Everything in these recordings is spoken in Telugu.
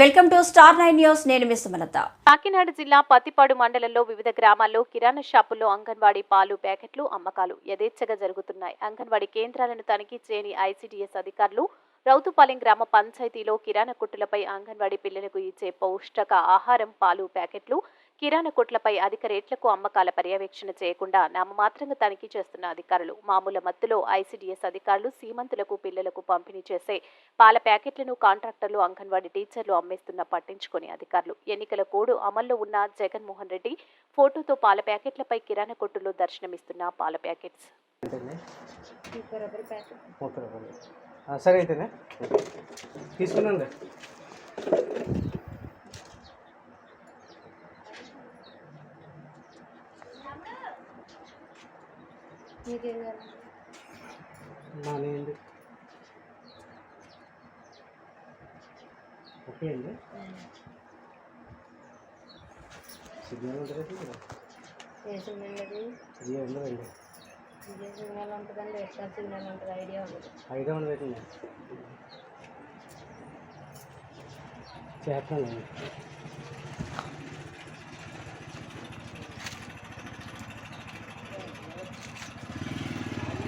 Welcome to star nine news. నేను మీ సుమలత. కాకినాడ జిల్లా పత్తిపాడు మండలంలో వివిధ గ్రామాల్లో కిరాణా షాపుల్లో అంగన్వాడీ పాలు ప్యాకెట్లు అమ్మకాలు యథేచ్ఛగా జరుగుతున్నాయి. అంగన్వాడీ కేంద్రాలను తనిఖీ చేయని ఐసీడీఎస్ అధికారులు రౌతుపాలెం గ్రామ పంచాయతీలో కిరాణా కొట్టులపై అంగన్వాడీ పిల్లలకు ఇచ్చే పౌష్టిక ఆహారం పాలు ప్యాకెట్లు కిరాణా కొట్లపై అధిక రేట్లకు అమ్మకాల పర్యవేక్షణ చేయకుండా నామమాత్రంగా తనిఖీ చేస్తున్న అధికారులు మామూలు మత్తులో ఐసీడీఎస్ అధికారులు సీమంతులకు పిల్లలకు పంపిణీ చేసే పాల ప్యాకెట్లను కాంట్రాక్టర్లు అంగన్వాడీ టీచర్లు అమ్మేస్తున్న పట్టించుకొని అధికారులు. ఎన్నికల కోడ్ అమల్లో ఉన్న జగన్మోహన్ రెడ్డి ఫోటోతో పాల ప్యాకెట్లపై కిరాణా కొట్టులో దర్శనమిస్తున్న పాల ప్యాకెట్స్. సరే అయితేనే? తీసుకున్నాండి నానేయండి ఓకే అండి సిగ్నల్ ఉంటుంది కదా ఏ సిగ్నల్ అది ఇది ఉండదండి ఇదే సిగ్నల్ ఉంటుందండి ఎక్స్ట్రా సిగ్నల్ ఉంటుంది ఐడియా ఉంటుంది ఐదో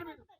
ಮಾಡ್ಬೇಕು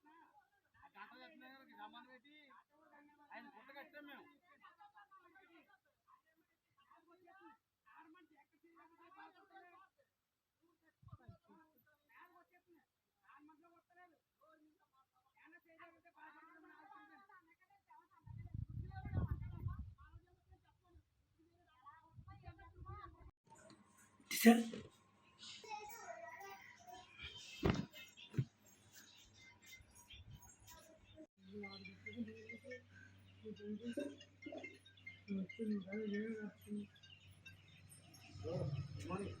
Sen Money.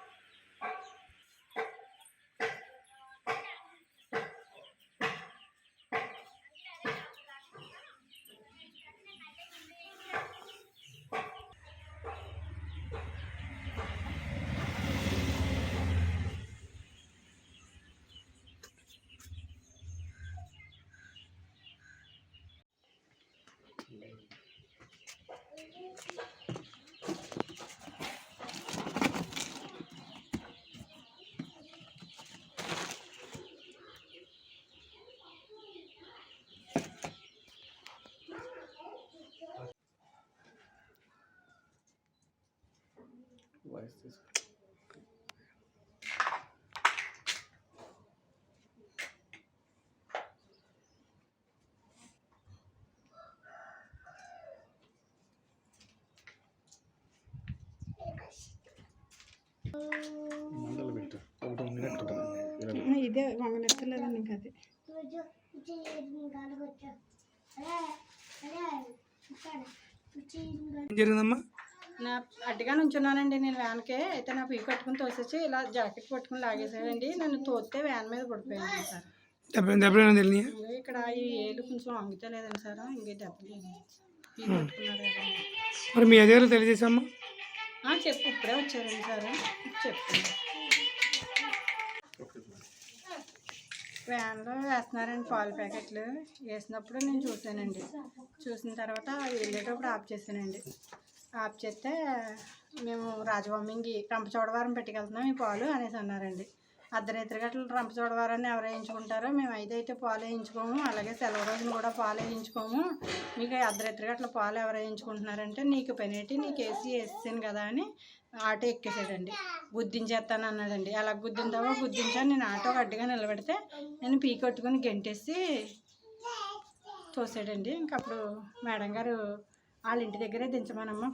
Why is this? మండలు పెట్టు. ఒకటి ఇదే వంగనెత్తలేదండి ఇంకా అది. ఏం జరిగిందమ్మా? నా అడ్డుగా నుంచున్నానండి నేను వ్యాన్కే. అయితే నా పీ కట్టుకుని తోసేసి ఇలా జాకెట్ పట్టుకుని లాగేసాడండి. నన్ను తోస్తే వ్యాన్ మీద పడిపోయాను సార్. దెబ్బ ఇక్కడ ఈ ఏలు కొంచెం వంగితలేదండి సార్. ఇంకే దెబ్బలు పీ మరి మీ అధికారులు తెలియజేసమ్మా చెప్పు ఇప్పుడే వచ్చారండి సార్. చెప్పు. వ్యాన్లో వేస్తున్నారండి పాల ప్యాకెట్లు. వేసినప్పుడు నేను చూశానండి. చూసిన తర్వాత వెళ్ళేటప్పుడు ఆఫ్ చేశానండి. ఆఫ్ చేస్తే మేము రాజబొమ్మింగి రంపచోడవరం పెట్టుకెళ్తున్నాం ఈ పాలు అనేసి అన్నారండి. అర్ధరాత్రి గంటలు రంపచోడవరాన్ని ఎవరు వేయించుకుంటారో మేము అయితే అయితే పాలు వేయించుకోము. అలాగే సెలవు రోజున కూడా పాలు వేయించుకోము. మీకు అర్ధరాత్రి గట్ల పాలు ఎవరు వేయించుకుంటున్నారంటే నీకు పెనేటి నీకు వేసి వేసాను కదా అని ఆటో ఎక్కేసాడండి. గుద్దించేస్తాను అన్నాడండి. అలా గుద్దిందావో గుద్దించాను. నేను ఆటో అడ్డుగా నిలబెడితే నేను పీ కొట్టుకుని గెంటేసి తోసాడండి. ఇంకప్పుడు మేడం గారు వాళ్ళ ఇంటి దగ్గరే దించమనమ్మ.